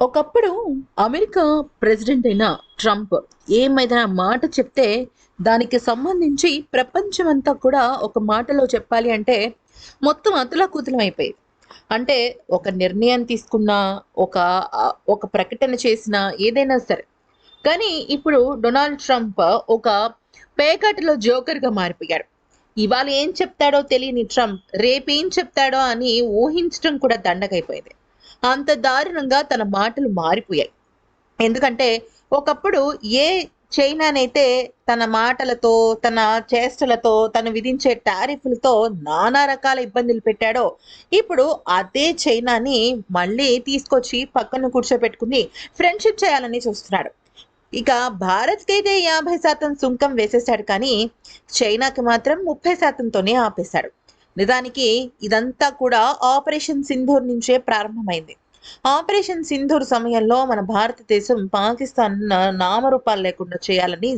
ఒకప్పుడు America president అయిన Trump ఏమైనా మాట చెప్తే దానికి సంబంధించి ప్రపంచమంతా కూడా ఒక మాటలో చెప్పాలి అంటే మొత్తం అతులాకుతలం అయిపోయేది. అంటే ఒక నిర్ణయం తీసుకున్నా ఒక ఒక ప్రకటన చేసినా ఏదైనా సరే. కానీ ఇప్పుడు డొనాల్డ్ ట్రంప్ ఒక పేకాటలో జోకర్గా మారిపోయాడు. ఇవాళ ఏం చెప్తాడో తెలియని ట్రంప్ రేపేం చెప్తాడో అని ఊహించడం కూడా దండగైపోయింది అంత దారుణంగా తన మాటలు మారిపోయాయి. ఎందుకంటే ఒకప్పుడు ఏ చైనానైతే తన మాటలతో తన చేష్టలతో తను విధించే టారిఫ్లతో నానా రకాల ఇబ్బందులు పెట్టాడో ఇప్పుడు అదే చైనాని మళ్ళీ తీసుకొచ్చి పక్కన కూర్చోబెట్టుకుని ఫ్రెండ్షిప్ చేయాలని చూస్తున్నాడు. ఇక భారత్కైతే యాభై శాతం సుంకం వేసేశాడు కానీ చైనాకి మాత్రం ముప్పై శాతంతోనే ఆపేశాడు. నిజానికి ఇదంతా కూడా ఆపరేషన్ సింధూర్ నుంచే ప్రారంభమైంది. ఆపరేషన్ సింధూర్ సమయంలో మన భారతదేశం పాకిస్తాన్ నామరూపాలు లేకుండా చేయాలని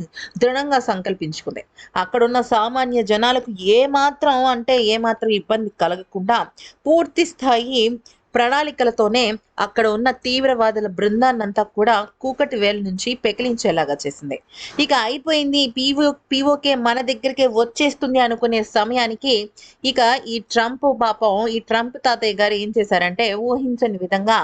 దృఢంగా సంకల్పించుకుంది. అక్కడున్న సామాన్య జనాలకు ఏ మాత్రం అంటే ఏ మాత్రం ఇబ్బంది కలగకుండా పూర్తి స్థాయి ప్రణాళికలతోనే అక్కడ ఉన్న తీవ్రవాదుల బృందాన్నంతా కూడా కూకటి వేల నుంచి పెకిలించేలాగా చేసింది. ఇక అయిపోయింది పీవో పీఓకే మన దగ్గరికే వచ్చేస్తుంది అనుకునే సమయానికి ఇక ఈ ట్రంప్ పాపం ఈ ట్రంప్ తాతయ్య గారు ఏం చేశారంటే ఊహించని విధంగా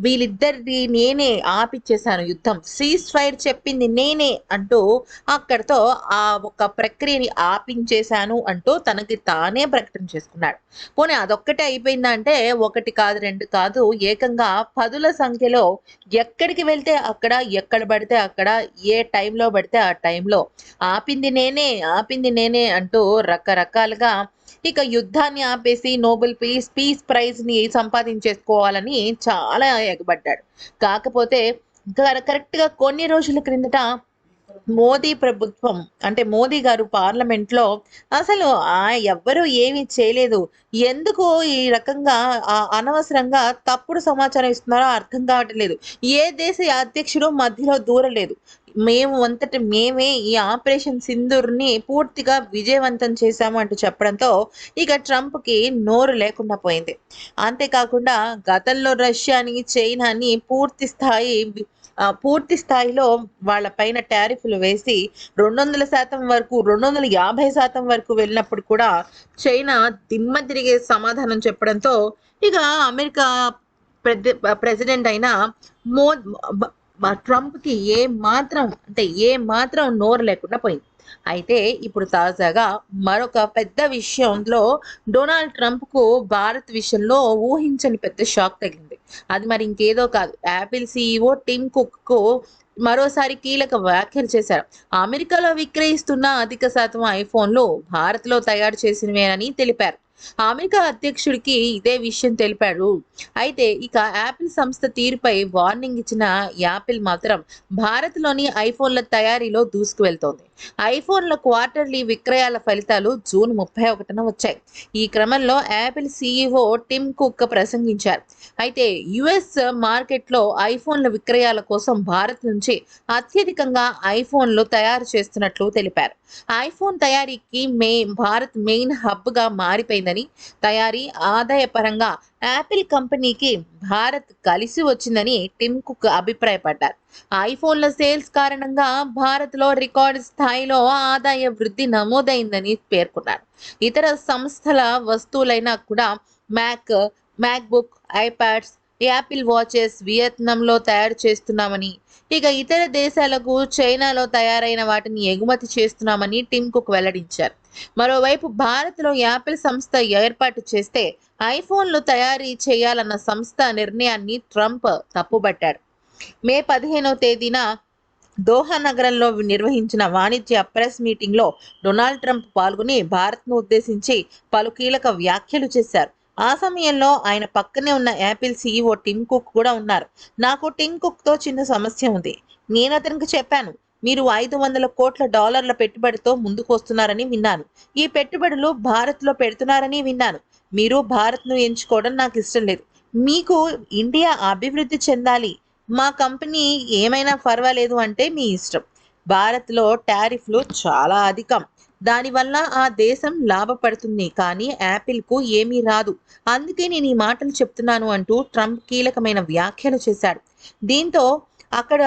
వీళ్ళిద్దరిది నేనే ఆపిచ్చేశాను యుద్ధం. సీజ్ ఫైర్ చెప్పింది నేనే అంటూ అక్కడితో ఆ ఒక ప్రక్రియని ఆపించేశాను అంటూ తనకి తానే ప్రకటన చేసుకున్నాడు. పోనీ అదొక్కటే అయిపోయిందంటే ఒకటి కాదు రెండు కాదు ఏకంగా పదుల సంఖ్యలో ఎక్కడికి వెళ్తే అక్కడ ఎక్కడ పడితే అక్కడ ఏ టైంలో పడితే ఆ టైంలో. ఆపింది నేనే ఆపింది నేనే అంటూ రకరకాలుగా ఇక యుద్ధాన్ని ఆపేసి నోబెల్ పీస్ పీస్ ప్రైజ్ని సంపాదించేసుకోవాలని చాలా ఎగబడ్డాడు. కాకపోతే కరెక్ట్గా కొన్ని రోజుల క్రిందట మోదీ ప్రభుత్వం అంటే మోదీ గారు పార్లమెంట్లో అసలు ఎవ్వరు ఎవ్వరూ ఏమీ చేయలేదు. ఎందుకు ఈ రకంగా అనవసరంగా తప్పుడు సమాచారం ఇస్తున్నారో అర్థం కావట్లేదు. ఏ దేశ అధ్యక్షుడు మధ్యలో దూరలేదు. మేము అంతటి మేమే ఈ ఆపరేషన్ సింధూర్ని పూర్తిగా విజయవంతం చేశాము అంటూ చెప్పడంతో ఇక ట్రంప్కి నోరు లేకుండా పోయింది. అంతేకాకుండా గతంలో రష్యాని చైనాని పూర్తి స్థాయి పూర్తి స్థాయిలో వాళ్ళ పైన టారిఫ్లు వేసి రెండు వందల శాతం వరకు రెండు వందల యాభై శాతం వరకు వెళ్ళినప్పుడు కూడా చైనా దిమ్మ తిరిగే సమాధానం చెప్పడంతో ఇక అమెరికా ప్రెసిడెంట్ అయిన మో ట్రంప్కి ఏ మాత్రం అంటే ఏ మాత్రం నోరు లేకుండా పోయింది. అయితే ఇప్పుడు తాజాగా మరొక పెద్ద విషయంలో డొనాల్డ్ ట్రంప్కు భారత్ విషయంలో ఊహించని పెద్ద షాక్ తగిలింది. అది మరి ఇంకేదో కాదు. యాపిల్ సీఈఓ టిమ్ కుక్కు మరోసారి కీలక వ్యాఖ్యలు చేశారు. అమెరికాలో విక్రయిస్తున్న అధిక శాతం ఐఫోన్లు భారత్లో తయారు చేసినవేనని తెలిపారు. అమెరికా అధ్యక్షుడికి ఇదే విషయం తెలిపాడు. అయితే ఇక యాపిల్ సంస్థ తీరుపై వార్నింగ్ ఇచ్చిన యాపిల్ మాత్రం భారత్లోని ఐఫోన్ల తయారీలో దూసుకువెళ్తోంది. ఐఫోన్ల క్వార్టర్లీ విక్రయాల ఫలితాలు జూన్ ముప్పై ఒకటిన వచ్చాయి. ఈ క్రమంలో యాపిల్ సీఈఓ టిమ్ కుక్ ప్రసంగించారు. అయితే యుఎస్ మార్కెట్లో ఐఫోన్ల విక్రయాల కోసం భారత్ నుంచి అత్యధికంగా ఐఫోన్లు తయారు చేస్తున్నట్లు తెలిపారు. ఐఫోన్ తయారీకి మే భారత్ మెయిన్ హబ్గా మారిపోయిందని తయారీ ఆదాయ పరంగా యాపిల్ కంపెనీకి భారత్ కలిసి వచ్చిందని టిమ్ కుక్ అభిప్రాయపడ్డారు. ఐఫోన్ల సేల్స్ కారణంగా భారత్లో రికార్డు స్థాయిలో ఆదాయ వృద్ధి నమోదైందని పేర్కొన్నారు. ఇతర సంస్థల వస్తువులైనా కూడా Mac MacBook iPads Apple watches వియత్నంలో తయారు చేస్తున్నామని ఇక ఇతర దేశాలకు చైనాలో తయారైన వాటిని ఎగుమతి చేస్తున్నామని టిమ్ కుక్ వెల్లడించారు. మరోవైపు భారత్లో యాపిల్ సంస్థ ఏర్పాటు చేస్తే ఐఫోన్లు తయారీ చేయాలన్న సంస్థ నిర్ణయాన్ని ట్రంప్ తప్పుబట్టాడు మే పదిహేనవ తేదీన దోహా నగరంలో నిర్వహించిన వాణిజ్య ప్రెస్ మీటింగ్లో డొనాల్డ్ ట్రంప్ పాల్గొని భారత్ను ఉద్దేశించి పలు కీలక వ్యాఖ్యలు చేశారు. ఆ సమయంలో ఆయన పక్కనే ఉన్న యాపిల్ సీఈఓ టిమ్ కుక్ కూడా ఉన్నారు. నాకు టిమ్ కుక్తో చిన్న సమస్య ఉంది. నేను అతనికి చెప్పాను మీరు ఐదు వందల కోట్ల డాలర్ల పెట్టుబడితో ముందుకు వస్తున్నారని విన్నాను. ఈ పెట్టుబడులు భారత్లో పెడుతున్నారని విన్నాను. మీరు భారత్ను ఎంచుకోవడం నాకు ఇష్టం లేదు. మీకు ఇండియా అభివృద్ధి చెందాలి. మా కంపెనీ ఏమైనా పర్వాలేదు అంటే మీ ఇష్టం. భారత్లో టారిఫ్లు చాలా అధికం. దానివల్ల ఆ దేశం లాభపడుతుంది. కానీ యాపిల్కు ఏమీ రాదు. అందుకే నేను ఈ మాటలు చెప్తున్నాను అంటూ ట్రంప్ కీలకమైన వ్యాఖ్యలు చేశాడు. దీంతో అక్కడ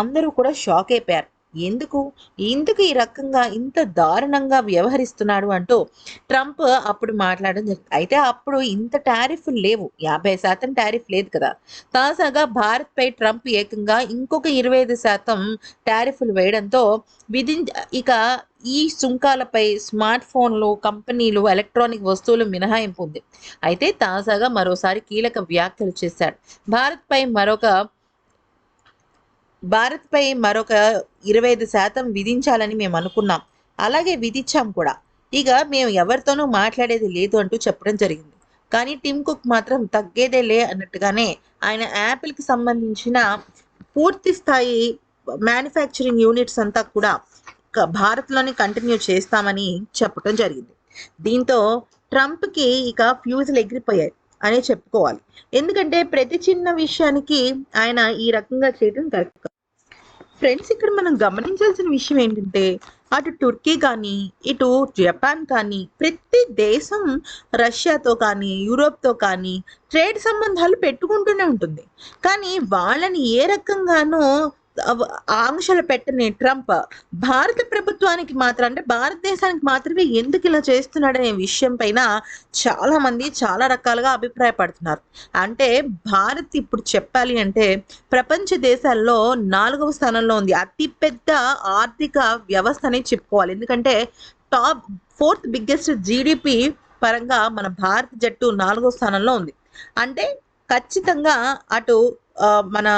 అందరూ కూడా షాక్ అయిపోయారు. ఎందుకు? ఎందుకు ఈ రకంగా ఇంత దారుణంగా వ్యవహరిస్తున్నాడు అంటూ ట్రంప్ అప్పుడు మాట్లాడడం జరిగింది అయితే అప్పుడు ఇంత టారిఫ్ లేవు. యాభై శాతం టారిఫ్ లేదు కదా. తాజాగా భారత్పై ట్రంప్ ఏకంగా ఇంకొక ఇరవై ఐదు శాతం టారిఫ్లు వేయడంతో విధి ఇక ఈ సుంకాలపై స్మార్ట్ ఫోన్లు కంపెనీలు ఎలక్ట్రానిక్ వస్తువులు మినహాయింపు ఉంది. అయితే తాజాగా మరోసారి కీలక వ్యాఖ్యలు చేశాడు. భారత్పై మరొక భారత్పై మరొక ఇరవై ఐదు శాతం విధించాలని మేము అనుకున్నాం. అలాగే విధించాం కూడా. ఇక మేము ఎవరితోనూ మాట్లాడేది లేదు అంటూ చెప్పడం జరిగింది. కానీ టిమ్ కుక్ మాత్రం తగ్గేదే లే అన్నట్టుగానే ఆయన యాపిల్కి సంబంధించిన పూర్తి స్థాయి మ్యానుఫ్యాక్చరింగ్ యూనిట్స్ అంతా కూడా భారత్లోనే కంటిన్యూ చేస్తామని చెప్పడం జరిగింది. దీంతో ట్రంప్కి ఇక ఫ్యూజులు ఎగిరిపోయాయి అనే చెప్పుకోవాలి. ఎందుకంటే ప్రతి చిన్న విషయానికి ఆయన ఈ రకంగా చేయడం కరెక్ట్ ఫ్రెండ్స్ ఇక్కడ మనం గమనించాల్సిన విషయం ఏంటంటే అటు టుర్కీ కానీ ఇటు జపాన్ కానీ ప్రతి దేశం రష్యాతో కానీ యూరోప్తో కానీ ట్రేడ్ సంబంధాలు పెట్టుకుంటూనే ఉంటుంది. కానీ వాళ్ళని ఏ రకంగానూ ఆంక్షలు పెట్టని ట్రంప్ భారత ప్రభుత్వానికి మాత్రం అంటే భారతదేశానికి మాత్రమే ఎందుకు ఇలా చేస్తున్నాడనే విషయం పైన చాలా మంది చాలా రకాలుగా అభిప్రాయపడుతున్నారు. అంటే భారత్ ఇప్పుడు చెప్పాలి అంటే ప్రపంచ దేశాల్లో నాలుగవ స్థానంలో ఉంది. అతిపెద్ద ఆర్థిక వ్యవస్థ అనేది చెప్పుకోవాలి. ఎందుకంటే టాప్ ఫోర్త్ బిగ్గెస్ట్ జీడిపి పరంగా మన భారత జట్టు నాలుగో స్థానంలో ఉంది. అంటే ఖచ్చితంగా అటు మన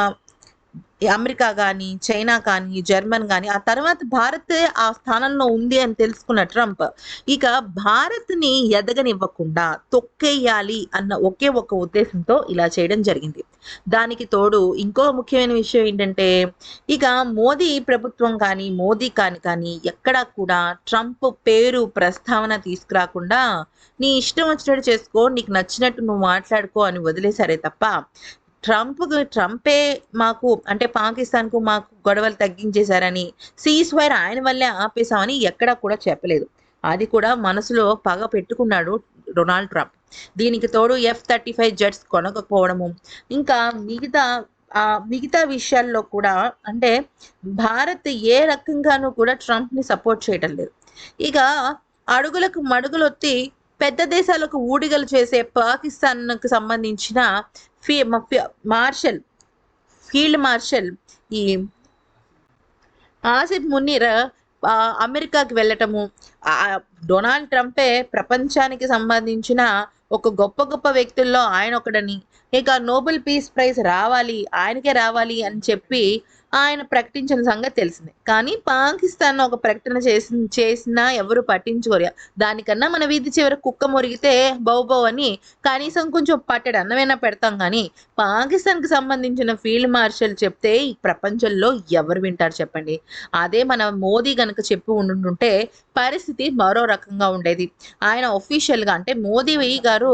అమెరికా కానీ చైనా కానీ జర్మన్ కానీ ఆ తర్వాత భారత్ ఆ స్థానంలో ఉంది అని తెలుసుకున్న ట్రంప్ ఇక భారత్ని ఎదగనివ్వకుండా తొక్కేయాలి అన్న ఒకే ఒక ఉద్దేశంతో ఇలా చేయడం జరిగింది. దానికి తోడు ఇంకో ముఖ్యమైన విషయం ఏంటంటే ఇక మోదీ ప్రభుత్వం కానీ మోదీ కాని కానీ ఎక్కడా కూడా ట్రంప్ పేరు ప్రస్తావన తీసుకురాకుండా నీ ఇష్టం వచ్చినట్టు చేసుకో నీకు నచ్చినట్టు నువ్వు మాట్లాడుకో అని వదిలేశారే తప్ప ట్రంప్ ట్రంపే మాకు అంటే పాకిస్తాన్కు మాకు గొడవలు తగ్గించేశారని సీజ్ ఫైర్ ఆయన వల్లే ఆపేశామని ఎక్కడా కూడా చెప్పలేదు. అది కూడా మనసులో పగ పెట్టుకున్నాడు డొనాల్డ్ ట్రంప్. దీనికి తోడు ఎఫ్ థర్టీ ఫైవ్ జెట్స్ కొనకపోవడము ఇంకా మిగతా ఆ మిగతా విషయాల్లో కూడా అంటే భారత్ ఏ రకంగానూ కూడా ట్రంప్ని సపోర్ట్ చేయటం లేదు. ఇక అడుగులకు మడుగులొత్తి పెద్ద దేశాలకు ఊడిగలు చేసే పాకిస్తాన్కు సంబంధించిన ఫీ మార్షల్ ఫీల్డ్ మార్షల్ ఈ ఆసిఫ్ మునీర్ అమెరికాకి వెళ్ళటము ఆ, డొనాల్డ్ ట్రంపే ప్రపంచానికి సంబంధించిన ఒక గొప్ప గొప్ప వ్యక్తుల్లో ఆయన ఒకడని. ఇక నోబెల్ పీస్ ప్రైజ్ రావాలి ఆయనకే రావాలి అని చెప్పి ఆయన ప్రకటించిన సంగతి తెలిసిందే. కానీ పాకిస్తాన్ ఒక ప్రకటన చేసి చేసినా ఎవరు పట్టించుకోరు. దానికన్నా మన వీధి చివర కుక్క మురిగితే బౌబౌ అని కనీసం కొంచెం పట్టెడు అన్నమైనా పెడతాం కానీ పాకిస్తాన్కి సంబంధించిన ఫీల్డ్ మార్షల్ చెప్తే ఈ ప్రపంచంలో ఎవరు వింటారు చెప్పండి? అదే మన మోదీ గనక చెప్పి ఉండుంటే పరిస్థితి మరో రకంగా ఉండేది. ఆయన ఒఫీషియల్గా అంటే మోదీ గారు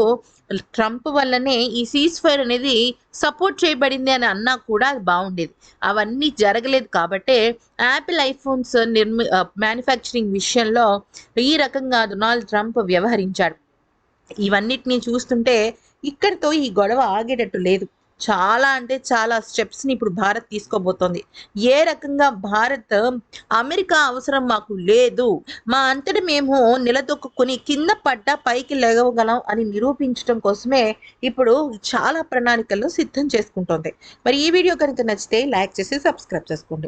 ట్రంప్ వల్లనే ఈ సీజ్ ఫైర్ అనేది సపోర్ట్ చేయబడింది అని అన్నా కూడా అది బాగుండేది. అవన్నీ జరగలేదు కాబట్టే యాపిల్ ఐఫోన్స్ నిర్మి మ్యానుఫ్యాక్చరింగ్ విషయంలో ఈ రకంగా డొనాల్డ్ ట్రంప్ వ్యవహరించాడు. ఇవన్నిటిని చూస్తుంటే ఇక్కడితో ఈ గొడవ ఆగేటట్టు లేదు. చాలా అంటే చాలా స్టెప్స్ని ఇప్పుడు భారత్ తీసుకోబోతోంది. ఏ రకంగా భారత్ అమెరికా అవసరం మాకు లేదు మా అంతటి మేము నిలదొక్కుని కింద పడ్డ పైకి లేవగలం అని నిరూపించడం కోసమే ఇప్పుడు చాలా ప్రణాళికలు సిద్ధం చేసుకుంటోంది. మరి ఈ వీడియో కనుక నచ్చితే లైక్ చేసి సబ్స్క్రైబ్ చేసుకోండి.